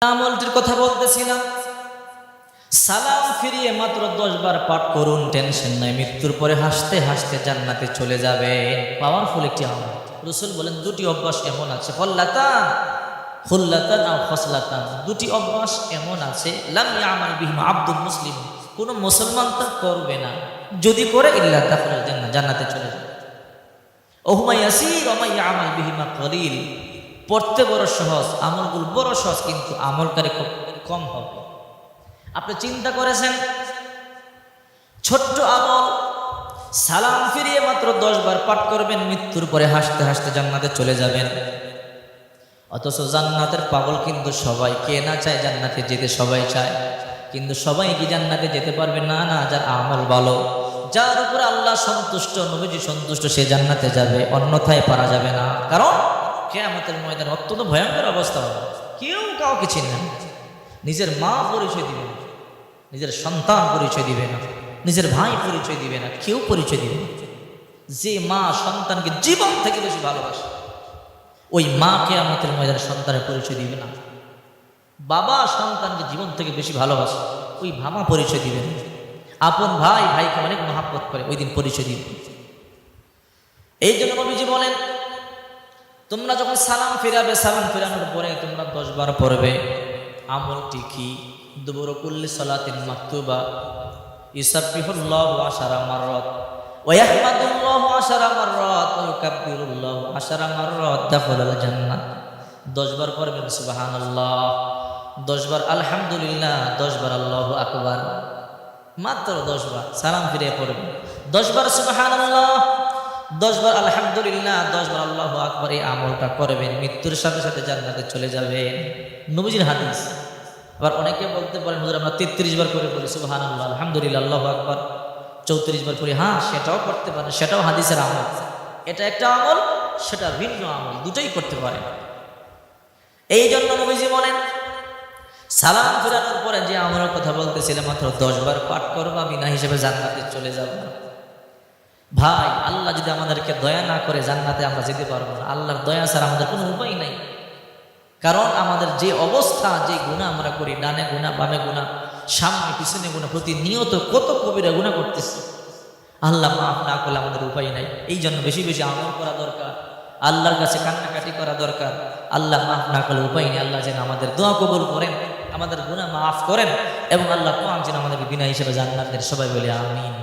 আমলটির কথা বলতেছিলাম সালাম ফিরিয়ে মাত্র দশ বার পাঠ করুন, টেনশন নাই, মৃত্যুর পরে হাসতে হাসতে জান্নাতে চলে যাবে। পাওয়ারফুল একটি আমল। রসুল বলেন, দুটি অভ্যাস এমন আছে, ফল্লাতান হুল্লাতান আর ফসলাতান দুটি অভ্যাস এমন আছে, লাম আমার বিহিম আব্দুল মুসলিম। কোনো মুসলমান তা করবে না। যদি করে, ইল্লা তাহলে জান্নাতে চলে যাবে। ওহুমাই আসির আমাল বিহিমা কলিল। পড়তে বড় সহজ, আমলগুলো বড় সহজ, কিন্তু আমলকারী খুব কম হবে। আপনি চিন্তা করেছেন, ছোট্ট আমল, সালাম ফিরিয়ে মাত্র দশ বার পাঠ করবেন, মৃত্যুর পরে হাসতে হাসতে জান্নাতে চলে যাবেন। অথচ জান্নাতের পাগল কিন্তু সবাই, কে না চায় জান্নাতে যেতে সবাই চায়। কিন্তু সবাই কি জান্নাতে যেতে পারবে? না না, যার আমল ভালো, যার উপরে আল্লাহ সন্তুষ্ট, নবীজি সন্তুষ্ট, সে জান্নাতে যাবে, অন্যথায় পারা যাবে না। কারণ কেয়ামতের ময়দান অত্যন্ত ভয়ঙ্কর অবস্থা হবে। কেউ কাউকে চিনবে না। নিজের মা পরিচয় দিবে না। নিজের সন্তান পরিচয় দিবে না। নিজের ভাই পরিচয় দিবে না। কেউ পরিচয় দিবে না। যে মা সন্তানকে জীবন থেকে বেশি ভালোবাসে, ওই মা কেয়ামতের ময়দানে সন্তানের পরিচয় দিবে না। বাবা সন্তানকে জীবন থেকে বেশি ভালোবাসে, ওই ভামা পরিচয় দিবে না। আপন ভাই, ভাইকে অনেক মহাব্বত করে, ওই দিন পরিচয় দিবে। এই জন্য নবীজি বলেন তোমরা যখন সালাম ফিরাবে, সালাম ফিরানোর পরে তোমরা দশ বার পড়বে। আমলটি কি? দুবর কুল্লি সালাতিন মাকতুবা। ইসাব্বিহুল্লাহু আশারা মাররাত। ওয়া ইয়াহমাদুল্লাহু আশারা মাররাত। ওয়া ইউকাব্বিরুল্লাহু আশারা মাররাত। দাখালাল জান্নাহ 10 বার পড়বেন সুবহানাল্লাহ। 10 বার আলহামদুলিল্লাহ। 10 বার আল্লাহু আকবার। মাত্র 10 বার সালাম ফিরে পড়বেন 10 বার সুবহানাল্লাহ। দশ বার আলহামদুলিল্লাহ। দশ বার আল্লাহ আকবর এই আমলটা করবেন, মৃত্যুর সাথে সাথে জান্নাতে চলে যাবেন। নবীজির হাদিস। আবার অনেকে বলতে পারেন, হুজুর, আমরা তেত্রিশ বার করে পড়ি সুবাহান আল্লাহ আলহামদুলিল্লাহ, আল্লাহ আকবর। চৌত্রিশ বার পড়ি হ্যাঁ সেটাও করতে পারেন, সেটাও হাদিসের আমল। এটা একটা আমল, সেটা ভিন্ন আমল, দুটোই করতে পারেন। এই জন্য নবীজি বলেন, সালাম ফেরানোর পরে যে আমলের কথা বলতেছিলাম মাত্র দশ বার পাঠ করব, আমি না হিসেবে জান্নাতে চলে যাব ভাই, আল্লাহ যদি আমাদেরকে দয়া না করে জান্নাতে আমরা যেতে পারব না, আল্লাহর দয়া ছাড়া আমাদের কোনো উপায় নাই। কারণ আমাদের যে অবস্থা, যে গুণা আমরা করি, ডানে গুণা, বামে গুণা, সামনে, পিছনে গুণা, প্রতিনিয়ত কত কবিরা গুণা করতেছি। আল্লাহ মাফ না করলে আমাদের উপায় নাই। এই জন্য বেশি বেশি আমল করা দরকার, আল্লাহর কাছে কান্নাকাটি করা দরকার। আল্লাহ মাফ না করলে উপায় নেই। আল্লাহ যেন আমাদের দোয়া কবুল করেন, আমাদের গুণা মাফ করেন, এবং আল্লাহ পাক যেন আমাদেরকে বিনা হিসেবে জান্নাতের সবাই বলে আমিন।